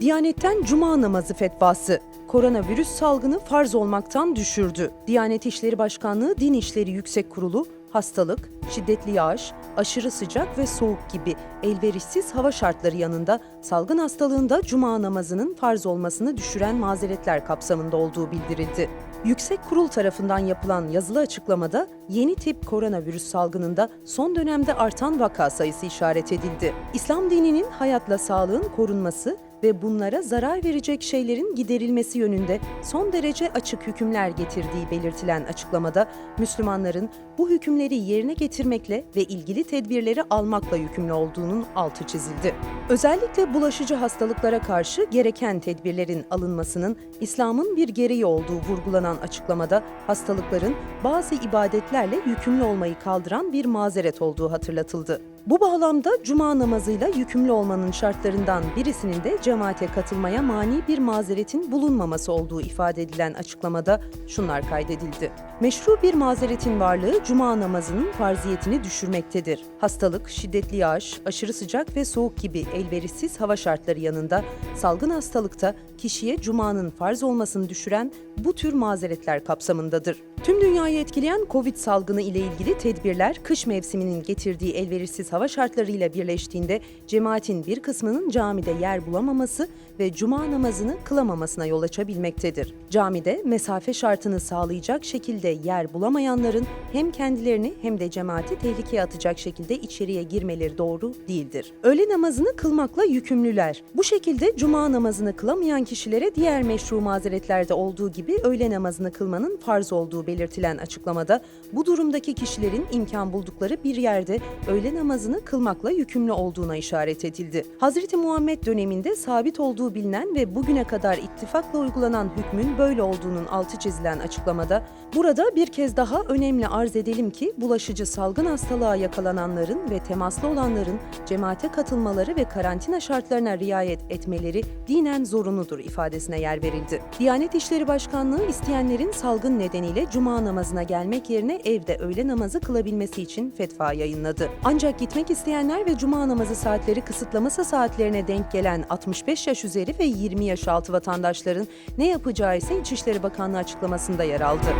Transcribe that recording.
Diyanet'ten cuma namazı fetvası. Koronavirüs salgını farz olmaktan düşürdü. Diyanet İşleri Başkanlığı Din İşleri Yüksek Kurulu, hastalık, şiddetli yağış, aşırı sıcak ve soğuk gibi elverişsiz hava şartları yanında salgın hastalığında cuma namazının farz olmasını düşüren mazeretler kapsamında olduğu bildirildi. Yüksek Kurul tarafından yapılan yazılı açıklamada yeni tip koronavirüs salgınında son dönemde artan vaka sayısı işaret edildi. İslam dininin hayatla sağlığın korunması ve bunlara zarar verecek şeylerin giderilmesi yönünde son derece açık hükümler getirdiği belirtilen açıklamada Müslümanların bu hükümleri yerine getirmekle ve ilgili tedbirleri almakla yükümlü olduğunun altı çizildi. Özellikle bulaşıcı hastalıklara karşı gereken tedbirlerin alınmasının İslam'ın bir gereği olduğu vurgulanan açıklamada hastalıkların bazı ibadetlerle yükümlü olmayı kaldıran bir mazeret olduğu hatırlatıldı. Bu bağlamda cuma namazıyla yükümlü olmanın şartlarından birisinin de cemaate katılmaya mani bir mazeretin bulunmaması olduğu ifade edilen açıklamada şunlar kaydedildi. Meşru bir mazeretin varlığı cuma namazının farziyetini düşürmektedir. Hastalık, şiddetli yağış, aşırı sıcak ve soğuk gibi elverişsiz hava şartları yanında salgın hastalıkta kişiye cumanın farz olmasını düşüren bu tür mazeretler kapsamındadır. Tüm dünyayı etkileyen Covid salgını ile ilgili tedbirler kış mevsiminin getirdiği elverişsiz hava şartlarıyla birleştiğinde cemaatin bir kısmının camide yer bulamaması ve cuma namazını kılamamasına yol açabilmektedir. Camide mesafe şartını sağlayacak şekilde yer bulamayanların hem kendilerini hem de cemaati tehlikeye atacak şekilde içeriye girmeleri doğru değildir. Öğle namazını kılmakla yükümlüler. Bu şekilde cuma namazını kılamayan kişilere diğer meşru mazeretlerde olduğu gibi öğle namazını kılmanın farz olduğu belirtilen açıklamada bu durumdaki kişilerin imkan buldukları bir yerde öğle namazını kılmakla yükümlü olduğuna işaret edildi. Hazreti Muhammed döneminde sabit olduğu bilinen ve bugüne kadar ittifakla uygulanan hükmün böyle olduğunun altı çizilen açıklamada burada bir kez daha önemli arz edelim ki bulaşıcı salgın hastalığa yakalananların ve temaslı olanların cemaate katılmaları ve karantina şartlarına riayet etmeleri dinen zorunludur ifadesine yer verildi. Diyanet İşleri Başkanlığı isteyenlerin salgın nedeniyle cuma namazına gelmek yerine evde öğle namazı kılabilmesi için fetva yayınladı. Ancak gitmek isteyenler ve cuma namazı saatleri kısıtlaması saatlerine denk gelen 65 yaş üzeri ve 20 yaş altı vatandaşların ne yapacağı ise İçişleri Bakanlığı açıklamasında yer aldı.